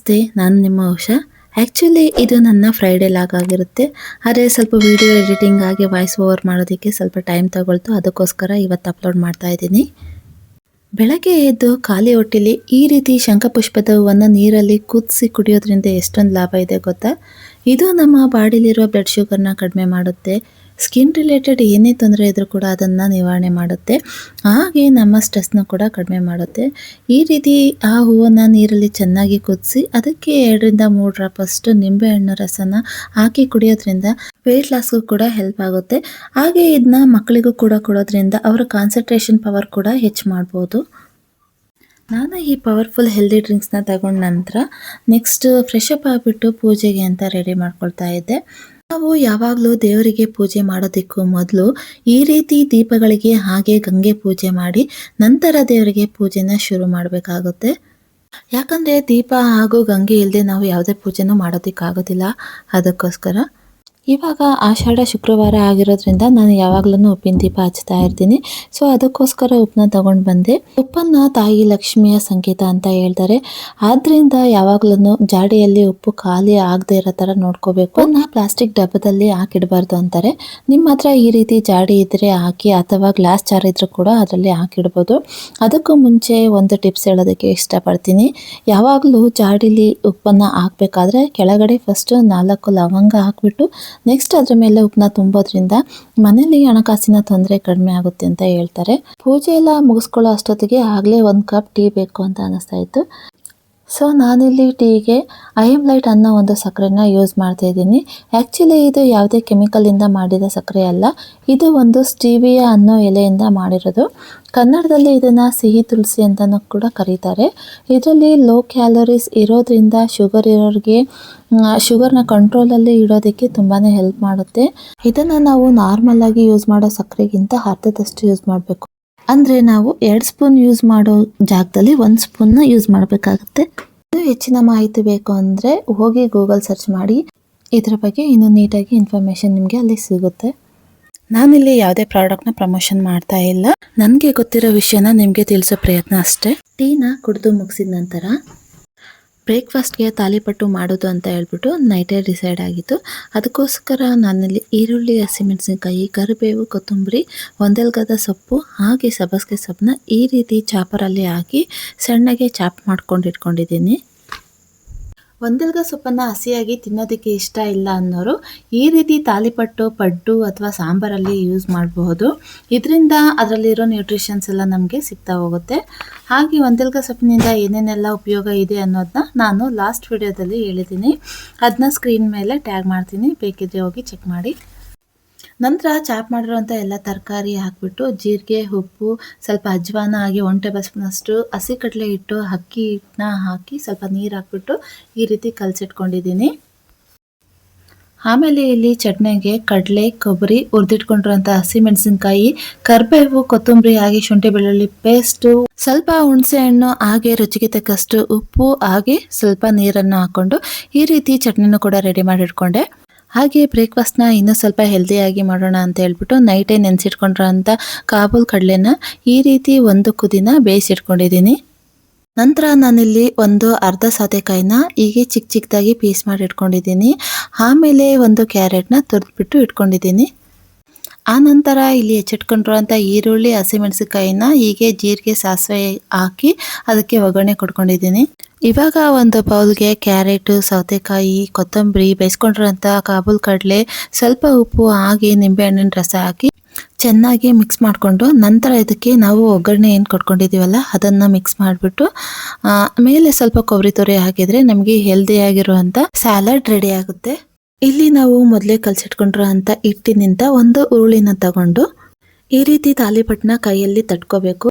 ನಮಸ್ತೆ, ನಾನು ನಿಮ್ಮ ಉಷಾ. ಆ್ಯಕ್ಚುಲಿ ಇದು ನನ್ನ ಫ್ರೈಡೇ ಲಾಗ್ ಆಗಿರುತ್ತೆ. ಆದರೆ ಸ್ವಲ್ಪ ವಿಡಿಯೋ ಎಡಿಟಿಂಗ್ ಆಗಿ ವಾಯ್ಸ್ ಓವರ್ ಮಾಡೋದಕ್ಕೆ ಸ್ವಲ್ಪ ಟೈಮ್ ತಗೊಳ್ತು, ಅದಕ್ಕೋಸ್ಕರ ಇವತ್ತು ಅಪ್ಲೋಡ್ ಮಾಡ್ತಾ ಇದ್ದೀನಿ. ಬೆಳಗ್ಗೆ ಎದ್ದು ಖಾಲಿ ಹೊಟ್ಟೆಲಿ ಈ ರೀತಿ ಶಂಖಪುಷ್ಪದ ಹೂವನ್ನು ನೀರಲ್ಲಿ ಕುದಿಸಿ ಕುಡಿಯೋದ್ರಿಂದ ಎಷ್ಟೊಂದು ಲಾಭ ಇದೆ ಗೊತ್ತಾ? ಇದು ನಮ್ಮ ಬಾಡಿಲಿರುವ ಬ್ಲಡ್ ಶುಗರ್ನ ಕಡಿಮೆ ಮಾಡುತ್ತೆ. ಸ್ಕಿನ್ ರಿಲೇಟೆಡ್ ಏನೇ ತೊಂದರೆ ಇದ್ದರೂ ಕೂಡ ಅದನ್ನು ನಿವಾರಣೆ ಮಾಡುತ್ತೆ. ಹಾಗೆ ನಮ್ಮ ಸ್ಟ್ರೆಸ್ನ ಕೂಡ ಕಡಿಮೆ ಮಾಡುತ್ತೆ. ಈ ರೀತಿ ಆ ಹೂವನ್ನು ನೀರಲ್ಲಿ ಚೆನ್ನಾಗಿ ಕುದಿಸಿ ಅದಕ್ಕೆ ಎರಡರಿಂದ ಮೂರು ಅಷ್ಟು ನಿಂಬೆಹಣ್ಣು ರಸನ ಹಾಕಿ ಕುಡಿಯೋದ್ರಿಂದ ವೆಯ್ಟ್ ಲಾಸ್ಗೂ ಕೂಡ ಹೆಲ್ಪ್ ಆಗುತ್ತೆ. ಹಾಗೆ ಇದನ್ನ ಮಕ್ಕಳಿಗೂ ಕೂಡ ಕೊಡೋದ್ರಿಂದ ಅವರ ಕಾನ್ಸಂಟ್ರೇಷನ್ ಪವರ್ ಕೂಡ ಹೆಚ್ಚು ಮಾಡ್ಬೋದು. ನಾನು ಈ ಪವರ್ಫುಲ್ ಹೆಲ್ದಿ ಡ್ರಿಂಕ್ಸ್ನ ತಗೊಂಡ ನಂತರ ನೆಕ್ಸ್ಟ್ ಫ್ರೆಶ್ ಅಪ್ ಆಗಿಬಿಟ್ಟು ಪೂಜೆಗೆ ಅಂತ ರೆಡಿ ಮಾಡ್ಕೊಳ್ತಾ ಇದ್ದೆ. ನಾವು ಯಾವಾಗಲೂ ದೇವರಿಗೆ ಪೂಜೆ ಮಾಡೋದಕ್ಕೂ ಮೊದಲು ಈ ರೀತಿ ದೀಪಗಳಿಗೆ ಹಾಗೆ ಗಂಗೆ ಪೂಜೆ ಮಾಡಿ ನಂತರ ದೇವರಿಗೆ ಪೂಜೆನ ಶುರು ಮಾಡಬೇಕಾಗುತ್ತೆ. ಯಾಕಂದರೆ ದೀಪ ಹಾಗೂ ಗಂಗೆ ಇಲ್ಲದೆ ನಾವು ಯಾವುದೇ ಪೂಜೆನೂ ಮಾಡೋದಕ್ಕಾಗೋದಿಲ್ಲ. ಅದಕ್ಕೋಸ್ಕರ ಇವಾಗ ಆಷಾಢ ಶುಕ್ರವಾರ ಆಗಿರೋದ್ರಿಂದ ನಾನು ಯಾವಾಗ್ಲೂ ಉಪ್ಪಿನ ದೀಪ ಹಚ್ತಾ ಇರ್ತೀನಿ. ಸೊ ಅದಕ್ಕೋಸ್ಕರ ಉಪ್ಪನ್ನ ತಗೊಂಡು ಬಂದೆ. ಉಪ್ಪನ್ನ ತಾಯಿ ಲಕ್ಷ್ಮಿಯ ಸಂಕೇತ ಅಂತ ಹೇಳ್ತಾರೆ. ಆದ್ರಿಂದ ಯಾವಾಗ್ಲೂ ಜಾಡಿಯಲ್ಲಿ ಉಪ್ಪು ಖಾಲಿ ಆಗದೆ ಇರೋ ಥರ ನೋಡ್ಕೋಬೇಕು. ಅದನ್ನ ಪ್ಲಾಸ್ಟಿಕ್ ಡಬ್ಬದಲ್ಲಿ ಹಾಕಿಡಬಾರ್ದು ಅಂತಾರೆ. ನಿಮ್ಮ ಹತ್ರ ಈ ರೀತಿ ಜಾಡಿ ಇದ್ರೆ ಹಾಕಿ ಅಥವಾ ಗ್ಲಾಸ್ ಜಾರ್ ಇದ್ರೂ ಕೂಡ ಅದರಲ್ಲಿ ಹಾಕಿಡ್ಬೋದು. ಅದಕ್ಕೂ ಮುಂಚೆ ಒಂದು ಟಿಪ್ಸ್ ಹೇಳೋದಕ್ಕೆ ಇಷ್ಟಪಡ್ತೀನಿ. ಯಾವಾಗಲೂ ಜಾಡಿಲಿ ಉಪ್ಪನ್ನು ಹಾಕಬೇಕಾದ್ರೆ ಕೆಳಗಡೆ ಫಸ್ಟ್ ನಾಲ್ಕು ಲವಂಗ ಹಾಕ್ಬಿಟ್ಟು ನೆಕ್ಸ್ಟ್ ಅದ್ರ ಮೇಲೆ ಉಪ್ಪನ್ನ ತುಂಬೋದ್ರಿಂದ ಮನೇಲಿ ಹಣಕಾಸಿನ ತೊಂದರೆ ಕಡಿಮೆ ಆಗುತ್ತೆ ಅಂತ ಹೇಳ್ತಾರೆ. ಪೂಜೆ ಎಲ್ಲ ಮುಗಿಸ್ಕೊಳ್ಳೋ ಅಷ್ಟೊತ್ತಿಗೆ ಆಗಲೇ ಒಂದು ಕಪ್ ಟೀ ಬೇಕು ಅಂತ ಅನಿಸ್ತಾ ಇತ್ತು. ಸೊ ನಾನಿಲ್ಲಿ ಟೀಗೆ ಐಎಂ ಲೈಟ್ ಅನ್ನೋ ಒಂದು ಸಕ್ಕರೆನ ಯೂಸ್ ಮಾಡ್ತಾ ಇದ್ದೀನಿ. ಆ್ಯಕ್ಚುಲಿ ಇದು ಯಾವುದೇ ಕೆಮಿಕಲಿಂದ ಮಾಡಿದ ಸಕ್ಕರೆ ಅಲ್ಲ. ಇದು ಒಂದು ಸ್ಟೀವಿಯಾ ಅನ್ನೋ ಎಲೆಯಿಂದ ಮಾಡಿರೋದು. ಕನ್ನಡದಲ್ಲಿ ಇದನ್ನು ಸಿಹಿ ತುಳಸಿ ಅಂತಲೂ ಕೂಡ ಕರೀತಾರೆ. ಇದರಲ್ಲಿ ಲೋ ಕ್ಯಾಲೋರೀಸ್ ಇರೋದ್ರಿಂದ ಶುಗರ್ ಇರೋರಿಗೆ ಶುಗರ್ನ ಕಂಟ್ರೋಲಲ್ಲಿ ಇಡೋದಕ್ಕೆ ತುಂಬಾ ಹೆಲ್ಪ್ ಮಾಡುತ್ತೆ. ಇದನ್ನು ನಾವು ನಾರ್ಮಲ್ ಆಗಿ ಯೂಸ್ ಮಾಡೋ ಸಕ್ಕರೆಗಿಂತ ಅರ್ಧದಷ್ಟು ಯೂಸ್ ಮಾಡಬೇಕು. ಅಂದರೆ ನಾವು ಎರಡು ಸ್ಪೂನ್ ಯೂಸ್ ಮಾಡೋ ಜಾಗದಲ್ಲಿ ಒಂದು ಸ್ಪೂನ್ನ ಯೂಸ್ ಮಾಡಬೇಕಾಗುತ್ತೆ. ಇನ್ನೂ ಹೆಚ್ಚಿನ ಮಾಹಿತಿ ಬೇಕು ಅಂದ್ರೆ ಹೋಗಿ ಗೂಗಲ್ ಸರ್ಚ್ ಮಾಡಿ. ಇದ್ರ ಬಗ್ಗೆ ಇನ್ನೂ ನೀಟಾಗಿ ಇನ್ಫಾರ್ಮೇಷನ್ ನಿಮಗೆ ಅಲ್ಲಿ ಸಿಗುತ್ತೆ. ನಾನಿಲ್ಲಿ ಯಾವುದೇ ನ ಪ್ರಮೋಷನ್ ಮಾಡ್ತಾ ಇಲ್ಲ. ನನಗೆ ಗೊತ್ತಿರೋ ವಿಷಯನ ನಿಮಗೆ ತಿಳಿಸೋ ಪ್ರಯತ್ನ ಅಷ್ಟೇ. ಟೀನ ಕುಡಿದು ಮುಗಿಸಿದ ನಂತರ ಬ್ರೇಕ್ಫಾಸ್ಟ್ಗೆ ತಾಲಿಪಟ್ಟು ಮಾಡೋದು ಅಂತ ಹೇಳ್ಬಿಟ್ಟು ನೈಟೇ ಡಿಸೈಡ್ ಆಗಿತ್ತು. ಅದಕ್ಕೋಸ್ಕರ ನಾನಲ್ಲಿ ಈರುಳ್ಳಿ, ಹಸಿಮೆಣಸಿನ್ಕಾಯಿ, ಕರಿಬೇವು, ಕೊತ್ತಂಬರಿ, ಒಂದೆಲ್ಗದ ಸೊಪ್ಪು, ಹಾಗೆ ಸಬ್ಬಸಿಗೆ ಸೊಪ್ಪನ್ನ ಈ ರೀತಿ ಚಾಪರಲ್ಲಿ ಹಾಕಿ ಸಣ್ಣಗೆ ಚಾಪ್ ಮಾಡ್ಕೊಂಡು ಇಟ್ಕೊಂಡಿದ್ದೀನಿ. ಒಂದೆಲ್ಗ ಸೊಪ್ಪನ್ನು ಹಸಿಯಾಗಿ ತಿನ್ನೋದಕ್ಕೆ ಇಷ್ಟ ಇಲ್ಲ ಅನ್ನೋರು ಈ ರೀತಿ ತಾಲಿಪಟ್ಟು, ಪಡ್ಡು ಅಥವಾ ಸಾಂಬಾರಲ್ಲಿ ಯೂಸ್ ಮಾಡಬಹುದು ಇದರಿಂದ ಅದರಲ್ಲಿರೋ ನ್ಯೂಟ್ರಿಷನ್ಸ್ ಎಲ್ಲ ನಮಗೆ ಸಿಗ್ತಾ ಹೋಗುತ್ತೆ. ಹಾಗೆ ಒಂದೆಲ್ಗ ಸೊಪ್ಪಿನಿಂದ ಏನೇನೆಲ್ಲ ಉಪಯೋಗ ಇದೆ ಅನ್ನೋದನ್ನ ನಾನು ಲಾಸ್ಟ್ ವಿಡಿಯೋದಲ್ಲಿ ಹೇಳಿದ್ದೀನಿ. ಅದನ್ನ ಸ್ಕ್ರೀನ್ ಮೇಲೆ ಟ್ಯಾಗ್ ಮಾಡ್ತೀನಿ. ಬೇಕಿದ್ರೆ ಹೋಗಿ ಚೆಕ್ ಮಾಡಿ. ನಂತರ ಚಾಪ್ ಮಾಡಿರುವಂಥ ಎಲ್ಲ ತರಕಾರಿ ಹಾಕಿಬಿಟ್ಟು ಜೀರಿಗೆ, ಉಪ್ಪು, ಸ್ವಲ್ಪ ಅಜ್ವಾನ ಹಾಗೆ ಒನ್ ಟೇಬಲ್ ಸ್ಪೂನಷ್ಟು ಹಸಿ ಕಡಲೆ ಹಿಟ್ಟು, ಅಕ್ಕಿ ಹಿಟ್ಟನ್ನ ಹಾಕಿ ಸ್ವಲ್ಪ ನೀರು ಹಾಕ್ಬಿಟ್ಟು ಈ ರೀತಿ ಕಲಸಿಟ್ಕೊಂಡಿದ್ದೀನಿ. ಆಮೇಲೆ ಇಲ್ಲಿ ಚಟ್ನಿಗೆ ಕಡಲೆ, ಕೊಬ್ಬರಿ ಹಸಿ ಹಸಿಮೆಣಸಿನ್ಕಾಯಿ ಕರ್ಬೇವು, ಕೊತ್ತಂಬರಿ ಹಾಗೆ ಶುಂಠಿ ಬೆಳ್ಳುಳ್ಳಿ ಪೇಸ್ಟು ಸ್ವಲ್ಪ ಹುಣಸೆ ಹಣ್ಣು ಹಾಗೆ ರುಚಿಗೆ ತಕ್ಕಷ್ಟು ಉಪ್ಪು ಹಾಗೆ ಸ್ವಲ್ಪ ನೀರನ್ನು ಹಾಕ್ಕೊಂಡು ಈ ರೀತಿ ಚಟ್ನಿನೂ ಕೂಡ ರೆಡಿ ಮಾಡಿ ಇಟ್ಕೊಂಡೆ ಹಾಗೆ ಬ್ರೇಕ್ಫಾಸ್ಟ್ನ ಇನ್ನೂ ಸ್ವಲ್ಪ ಹೆಲ್ದಿಯಾಗಿ ಮಾಡೋಣ ಅಂತ ಹೇಳ್ಬಿಟ್ಟು ನೈಟೇ ನೆನೆಸಿಟ್ಕೊಂಡಿರೋಂಥ ಕಾಬೂಲ್ ಕಡಲೆನ ಈ ರೀತಿ ಒಂದು ಕುದಿನ ಬೇಯಿಸಿಟ್ಕೊಂಡಿದ್ದೀನಿ. ನಂತರ ನಾನಿಲ್ಲಿ ಒಂದು ಅರ್ಧ ಸಾತೆಕಾಯಿನ ಹೀಗೆ ಚಿಕ್ಕ ಚಿಕ್ಕದಾಗಿ ಪೀಸ್ ಮಾಡಿ ಇಟ್ಕೊಂಡಿದ್ದೀನಿ ಆಮೇಲೆ ಒಂದು ಕ್ಯಾರೆಟ್ನ ತುರಿದ್ಬಿಟ್ಟು ಇಟ್ಕೊಂಡಿದ್ದೀನಿ. ಆ ನಂತರ ಇಲ್ಲಿ ಹೆಚ್ಚಿಟ್ಕೊಂಡಿರುವಂಥ ಈರುಳ್ಳಿ ಹಸಿಮೆಣಸಿಕಾಯಿನ ಹೀಗೆ ಜೀರಿಗೆ, ಸಾಸಿವೆ ಹಾಕಿ ಅದಕ್ಕೆ ಒಗ್ಗರಣೆ ಕೊಟ್ಕೊಂಡಿದ್ದೀನಿ. ಇವಾಗ ಒಂದು ಬೌಲ್ಗೆ ಕ್ಯಾರೆಟು, ಸೌತೆಕಾಯಿ, ಕೊತ್ತಂಬರಿ ಬೇಯಿಸ್ಕೊಂಡಿರೋಂಥ ಕಾಬೂಲ್ ಕಡಲೆ, ಸ್ವಲ್ಪ ಉಪ್ಪು, ಹಾಗೆ ನಿಂಬೆಹಣ್ಣಿನ ರಸ ಹಾಕಿ ಚೆನ್ನಾಗಿ ಮಿಕ್ಸ್ ಮಾಡಿಕೊಂಡು ನಂತರ ಇದಕ್ಕೆ ನಾವು ಒಗ್ಗರಣೆ ಏನು ಕೊಟ್ಕೊಂಡಿದ್ದೀವಲ್ಲ, ಅದನ್ನು ಮಿಕ್ಸ್ ಮಾಡಿಬಿಟ್ಟು ಮೇಲೆ ಸ್ವಲ್ಪ ಕೊಬ್ಬರಿ ತೊರೆ ಹಾಕಿದರೆ ನಮಗೆ ಹೆಲ್ದಿಯಾಗಿರುವಂಥ ಸ್ಯಾಲಡ್ ರೆಡಿ ಆಗುತ್ತೆ. ಇಲ್ಲಿ ನಾವು ಮೊದಲೇ ಕಲಸಿಟ್ಕೊಂಡಿರೋ ಅಂಥ ಹಿಟ್ಟಿನಿಂದ ಒಂದು ಉರುಳಿನ ತಗೊಂಡು ಈ ರೀತಿ ತಾಲಿಪಟ್ಟನ ಕೈಯಲ್ಲಿ ತಟ್ಕೋಬೇಕು.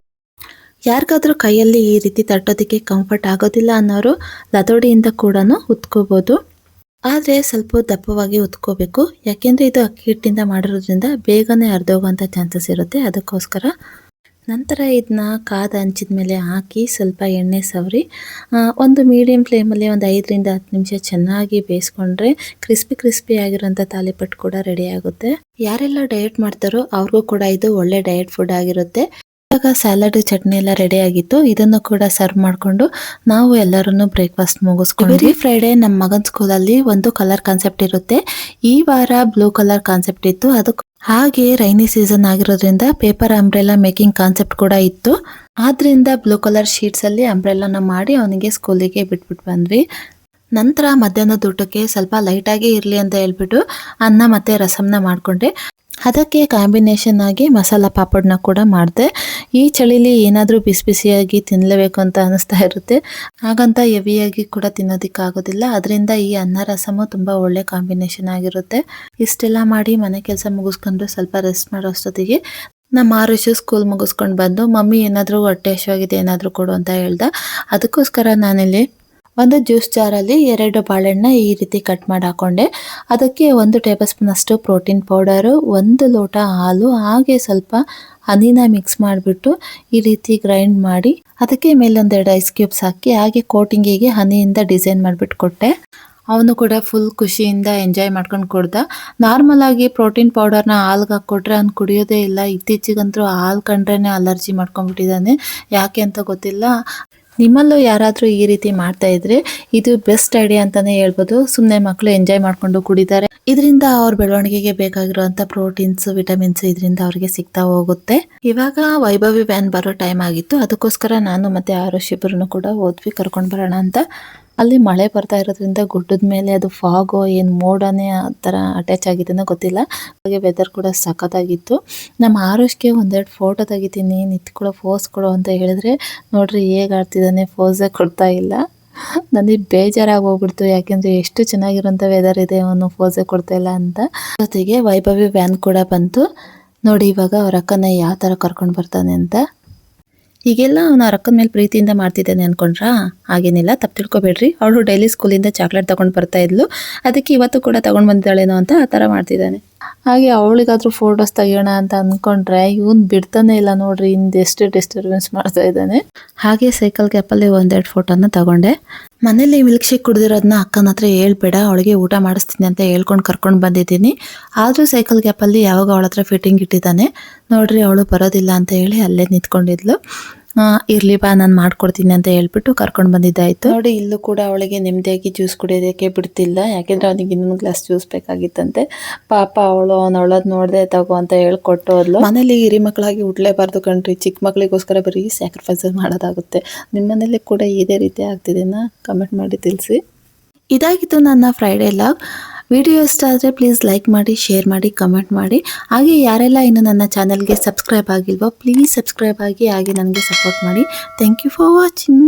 ಯಾರಿಗಾದ್ರೂ ಕೈಯಲ್ಲಿ ಈ ರೀತಿ ತಟ್ಟೋದಕ್ಕೆ ಕಂಫರ್ಟ್ ಆಗೋದಿಲ್ಲ ಅನ್ನೋರು ಲತೋಡಿಯಿಂದ ಕೂಡ ಉತ್ಕೋಬೋದು. ಆದರೆ ಸ್ವಲ್ಪ ದಪ್ಪವಾಗಿ ಉತ್ಕೋಬೇಕು. ಯಾಕೆಂದರೆ ಇದು ಅಕ್ಕಿ ಹಿಟ್ಟಿಂದ ಮಾಡಿರೋದ್ರಿಂದ ಬೇಗನೆ ಅರ್ಧೋಗೋಂಥ ಚಾನ್ಸಸ್ ಇರುತ್ತೆ. ಅದಕ್ಕೋಸ್ಕರ ನಂತರ ಇದನ್ನ ಕಾದ ಹಂಚಿದ ಮೇಲೆ ಹಾಕಿ ಸ್ವಲ್ಪ ಎಣ್ಣೆ ಸವರಿ. ಒಂದು ಮೀಡಿಯಮ್ ಫ್ಲೇಮಲ್ಲಿ ಒಂದು ಐದರಿಂದ ಹತ್ತು ನಿಮಿಷ ಚೆನ್ನಾಗಿ ಬೇಯಿಸ್ಕೊಂಡ್ರೆ ಕ್ರಿಸ್ಪಿ ಕ್ರಿಸ್ಪಿ ಆಗಿರೋಂಥ ತಾಲಿಪಟ್ಟು ಕೂಡ ರೆಡಿ ಆಗುತ್ತೆ. ಯಾರೆಲ್ಲ ಡಯಟ್ ಮಾಡ್ತಾರೋ ಅವ್ರಿಗೂ ಕೂಡ ಇದು ಒಳ್ಳೆ ಡಯಟ್ ಫುಡ್ ಆಗಿರುತ್ತೆ. ಇವಾಗ ಸ್ಯಾಲಡ್ ಚಟ್ನಿ ಎಲ್ಲ ರೆಡಿ ಆಗಿತ್ತು. ಇದನ್ನು ಕೂಡ ಸರ್ವ್ ಮಾಡಿಕೊಂಡು ನಾವು ಎಲ್ಲರೂ ಬ್ರೇಕ್ಫಾಸ್ಟ್ ಮುಗಿಸ್ಕೊಂಡು ಎವ್ರಿ ಫ್ರೈಡೆ ನಮ್ಮ ಮಗನ ಸ್ಕೂಲಲ್ಲಿ ಒಂದು ಕಲರ್ ಕಾನ್ಸೆಪ್ಟ್ ಇರುತ್ತೆ. ಈ ವಾರ ಬ್ಲೂ ಕಲರ್ ಕಾನ್ಸೆಪ್ಟ್ ಇತ್ತು. ಅದಕ್ಕೆ ಹಾಗೆ ರೈನಿ ಸೀಸನ್ ಆಗಿರೋದ್ರಿಂದ ಪೇಪರ್ ಅಂಬ್ರೆಲಾ ಮೇಕಿಂಗ್ ಕಾನ್ಸೆಪ್ಟ್ ಕೂಡ ಇತ್ತು. ಆದ್ರಿಂದ ಬ್ಲೂ ಕಲರ್ ಶೀಟ್ಸ್ ಅಲ್ಲಿ ಅಂಬ್ರೆಲಾನ ಮಾಡಿ ಅವನಿಗೆ ಸ್ಕೂಲಿಗೆ ಬಿಟ್ಬಿಟ್ಟು ಬಂದ್ವಿ. ನಂತರ ಮಧ್ಯಾಹ್ನದ ಊಟಕ್ಕೆ ಸ್ವಲ್ಪ ಲೈಟಾಗಿ ಇರಲಿ ಅಂತ ಹೇಳ್ಬಿಟ್ಟು ಅನ್ನ ಮತ್ತೆ ರಸಮ್ನ ಮಾಡಿಕೊಂಡೆ. ಅದಕ್ಕೆ ಕಾಂಬಿನೇಷನ್ ಆಗಿ ಮಸಾಲ ಪಾಪಡ್ನ ಕೂಡ ಮಾಡಿದೆ. ಈ ಚಳಿಲಿ ಏನಾದರೂ ಬಿಸಿ ಬಿಸಿಯಾಗಿ ತಿನ್ನಲೇಬೇಕು ಅಂತ ಅನಿಸ್ತಾ ಇರುತ್ತೆ. ಹಾಗಂತ ಹೆವಿಯಾಗಿ ಕೂಡ ತಿನ್ನೋದಕ್ಕಾಗೋದಿಲ್ಲ. ಅದರಿಂದ ಈ ಅನ್ನ ರಸಮು ತುಂಬ ಒಳ್ಳೆ ಕಾಂಬಿನೇಷನ್ ಆಗಿರುತ್ತೆ. ಇಷ್ಟೆಲ್ಲ ಮಾಡಿ ಮನೆ ಕೆಲಸ ಮುಗಿಸ್ಕೊಂಡು ಸ್ವಲ್ಪ ರೆಸ್ಟ್ ಮಾಡೋ ಅಷ್ಟೊತ್ತಿಗೆ ನಮ್ಮ ಆರುಷು ಸ್ಕೂಲ್ ಮುಗಿಸ್ಕೊಂಡು ಬಂದು, ಮಮ್ಮಿ ಏನಾದರೂ ಹೊಟ್ಟೆ ಹಸಿವಾಗಿದೆ ಏನಾದರೂ ಕೊಡು ಅಂತ ಹೇಳ್ದ. ಅದಕ್ಕೋಸ್ಕರ ನಾನಿಲ್ಲಿ ಒಂದು ಜ್ಯೂಸ್ ಜಾರಲ್ಲಿ ಎರಡು ಬಾಳೆಹಣ್ಣ ಈ ರೀತಿ ಕಟ್ ಮಾಡಿ ಹಾಕೊಂಡೆ. ಅದಕ್ಕೆ ಒಂದು ಟೇಬಲ್ ಸ್ಪೂನ್ ಅಷ್ಟು ಪ್ರೋಟೀನ್ ಪೌಡರು, ಒಂದು ಲೋಟ ಹಾಲು, ಹಾಗೆ ಸ್ವಲ್ಪ ಹನಿನ ಮಿಕ್ಸ್ ಮಾಡಿಬಿಟ್ಟು ಈ ರೀತಿ ಗ್ರೈಂಡ್ ಮಾಡಿ ಅದಕ್ಕೆ ಮೇಲೊಂದೆರಡು ಐಸ್ ಕ್ಯೂಬ್ಸ್ ಹಾಕಿ ಹಾಗೆ ಕೋಟಿಂಗಿಗೆ ಹನಿಯಿಂದ ಡಿಸೈನ್ ಮಾಡಿಬಿಟ್ಟು ಕೊಟ್ಟೆ ಅವನು ಕೂಡ ಫುಲ್ ಖುಷಿಯಿಂದ ಎಂಜಾಯ್ ಮಾಡ್ಕೊಂಡು ಕೊಡ್ದ. ನಾರ್ಮಲ್ ಆಗಿ ಪ್ರೋಟೀನ್ ಪೌಡರ್ನ ಹಾಲ್ಗೆ ಹಾಕ್ಕೊಟ್ರೆ ಅವ್ನು ಕುಡಿಯೋದೇ ಇಲ್ಲ. ಇತ್ತೀಚೆಗಂತೂ ಹಾಲು ಕಂಡ್ರೇ ಅಲರ್ಜಿ ಮಾಡ್ಕೊಂಡ್ಬಿಟ್ಟಿದ್ದಾನೆ. ಯಾಕೆ ಅಂತ ಗೊತ್ತಿಲ್ಲ. ನಿಮ್ಮಲ್ಲೂ ಯಾರಾದರೂ ಈ ರೀತಿ ಮಾಡ್ತಾ ಇದ್ರೆ ಇದು ಬೆಸ್ಟ್ ಐಡಿಯಾ ಅಂತಾನೆ ಹೇಳ್ಬೋದು. ಸುಮ್ಮನೆ ಮಕ್ಕಳು ಎಂಜಾಯ್ ಮಾಡ್ಕೊಂಡು ಕುಡಿತಾರೆ. ಇದರಿಂದ ಅವ್ರ ಬೆಳವಣಿಗೆಗೆ ಬೇಕಾಗಿರುವಂತ ಪ್ರೋಟೀನ್ಸ್, ವಿಟಮಿನ್ಸ್ ಇದರಿಂದ ಅವ್ರಿಗೆ ಸಿಗ್ತಾ ಹೋಗುತ್ತೆ. ಇವಾಗ ವೈಭವಿ ವ್ಯಾನ್ ಬರೋ ಟೈಮ್ ಆಗಿತ್ತು. ಅದಕ್ಕೋಸ್ಕರ ನಾನು ಮತ್ತೆ ಆರುಷ್ ಇಬ್ಬರನ್ನು ಕೂಡ ಹೋದ್ವಿ. ಕರ್ಕೊಂಡು ಬರೋಣ ಅಂತ. ಅಲ್ಲಿ ಮಳೆ ಬರ್ತಾ ಇರೋದ್ರಿಂದ ಗುಡ್ಡದ ಮೇಲೆ ಅದು ಫಾಗೋ ಏನು ಮೋಡನೇ ಆ ಥರ ಅಟ್ಯಾಚ್ ಆಗಿದೆನೋ ಗೊತ್ತಿಲ್ಲ. ಹಾಗೆ ವೆದರ್ ಕೂಡ ಸಖತ್ತಾಗಿತ್ತು. ನಮ್ಮ ಆರುಷ್ಗೆ ಒಂದೆರಡು ಫೋಟೋ ತೆಗಿತೀನಿ, ನಿಂತ್ಕೊಳ್ಳೋ ಫೋಸ್ ಕೊಡು ಅಂತ ಹೇಳಿದ್ರೆ ನೋಡ್ರಿ ಹೇಗೆ ಆಡ್ತಿದ್ದಾನೆ ಫೋಸೇ ಕೊಡ್ತಾ ಇಲ್ಲ. ನನಗೆ ಬೇಜಾರಾಗಿ ಹೋಗ್ಬಿಡ್ತು, ಯಾಕೆಂದ್ರೆ ಎಷ್ಟು ಚೆನ್ನಾಗಿರೋಂಥ ವೆದರ್ ಇದೆ ಅವನು ಫೋಸೇ ಕೊಡ್ತಾ ಇಲ್ಲ ಅಂತ. ಜೊತೆಗೆ ವೈಭವಿ ವ್ಯಾನ್ ಕೂಡ ಬಂತು. ನೋಡಿ ಇವಾಗ ಅವ್ರ ಅಕ್ಕನ ಯಾವ ಥರ ಕರ್ಕೊಂಡು ಬರ್ತಾನೆ ಅಂತ. ಹೀಗೆಲ್ಲ ಅವನ ಅಕ್ಕನ ಮೇಲೆ ಪ್ರೀತಿಯಿಂದ ಮಾಡ್ತಿದ್ದಾನೆ ಅನ್ಕೊಂಡ್ರಾ? ಹಾಗೇನಿಲ್ಲ, ತಪ್ಪು ತಿಳ್ಕೊಬೇಡ್ರಿ. ಅವಳು ಡೈಲಿ ಸ್ಕೂಲಿಂದ ಚಾಕ್ಲೇಟ್ ತಗೊಂಡು ಬರ್ತಾ ಇದ್ಲು. ಅದಕ್ಕೆ ಇವತ್ತು ಕೂಡ ತಗೊಂಡು ಬಂದಿದ್ದಾಳೇನೋ ಅಂತ ಆ ಥರ ಮಾಡ್ತಿದ್ದಾನೆ. ಹಾಗೆ ಅವಳಿಗಾದ್ರೂ ಫೋಟೋಸ್ ತೆಗಿಯೋಣ ಅಂತ ಅನ್ಕೊಂಡ್ರೆ ಇವನ್ ಬಿಡ್ತಾನೆ ಇಲ್ಲ ನೋಡ್ರಿ ಎಷ್ಟು ಡಿಸ್ಟರ್ಬೆನ್ಸ್ ಮಾಡ್ತಾ ಇದ್ದಾನೆ. ಹಾಗೆ ಸೈಕಲ್ ಕ್ಯಾಪಲ್ಲಿ ಒಂದೆರಡು ಫೋಟೋನ ತಗೊಂಡೆ. ಮನೇಲಿ ಮಿಲ್ಕ್ ಶೇಕ್ ಕುಡಿದಿರೋದನ್ನ ಅಕ್ಕನ ಹತ್ರ ಹೇಳ್ಬೇಡ, ಅವಳಿಗೆ ಊಟ ಮಾಡಿಸ್ತೀನಿ ಅಂತ ಹೇಳ್ಕೊಂಡು ಕರ್ಕೊಂಡು ಬಂದಿದ್ದೀನಿ. ಆದರೂ ಸೈಕಲ್ ಗ್ಯಾಪಲ್ಲಿ ಯಾವಾಗ ಅವಳ ಹತ್ರ ಫಿಟ್ಟಿಂಗ್ ಇಟ್ಟಿದ್ದಾನೆ. ನೋಡ್ರಿ, ಅವಳು ಬರೋದಿಲ್ಲ ಅಂತ ಹೇಳಿ ಅಲ್ಲೇ ನಿಂತ್ಕೊಂಡಿದ್ಲು. ಇರ್ಲಿ ಬಾ ನಾನು ಮಾಡ್ಕೊಡ್ತೀನಿ ಅಂತ ಹೇಳ್ಬಿಟ್ಟು ಕರ್ಕೊಂಡು ಬಂದಿದ್ದಾಯ್ತು. ನೋಡಿ ಇಲ್ಲೂ ಕೂಡ ಅವಳಿಗೆ ನೆಮ್ಮದಿಯಾಗಿ ಜ್ಯೂಸ್ ಕುಡಿಯೋದಕ್ಕೆ ಬಿಡ್ತಿಲ್ಲ. ಯಾಕೆಂದ್ರೆ ಅವನಿಗೆ ಇನ್ನೊಂದು ಗ್ಲಾಸ್ ಜ್ಯೂಸ್ ಬೇಕಾಗಿತ್ತಂತೆ. ಪಾಪ ಅವಳು ಅವ್ನು ಅವಳದ್ ನೋಡಿದೆ ತಗೋ ಅಂತ ಹೇಳ್ಕೊಟ್ಟು ಹೋದ್ಲು. ಮನೇಲಿ ಹಿರಿ ಮಕ್ಕಳಾಗಿ ಹುಟ್ಲೇಬಾರ್ದು ಕಣ್ರಿ. ಚಿಕ್ಕ ಮಕ್ಕಳಿಗೋಸ್ಕರ ಬರೀ ಸ್ಯಾಕ್ರಿಫೈಸ್ ಮಾಡೋದಾಗುತ್ತೆ. ನಿಮ್ಮ ಮನೇಲಿ ಕೂಡ ಇದೇ ರೀತಿ ಆಗ್ತಿದೆನಾ? ಕಮೆಂಟ್ ಮಾಡಿ ತಿಳಿಸಿ. ಇದಾಗಿತ್ತು ನನ್ನ ಫ್ರೈಡೇ ಲಾಗ್ ವಿಡಿಯೋ ಇಷ್ಟ ಆದರೆ ಪ್ಲೀಸ್ ಲೈಕ್ ಮಾಡಿ ಶೇರ್ ಮಾಡಿ ಕಮೆಂಟ್ ಮಾಡಿ. ಹಾಗೆ ಯಾರೆಲ್ಲ ಇನ್ನು ನನ್ನ ಚಾನಲ್ಗೆ ಸಬ್ಸ್ಕ್ರೈಬ್ ಆಗಿಲ್ವೋ ಪ್ಲೀಸ್ ಸಬ್ಸ್ಕ್ರೈಬ್ ಆಗಿ ಹಾಗೆ ನನಗೆ ಸಪೋರ್ಟ್ ಮಾಡಿ. Thank you for watching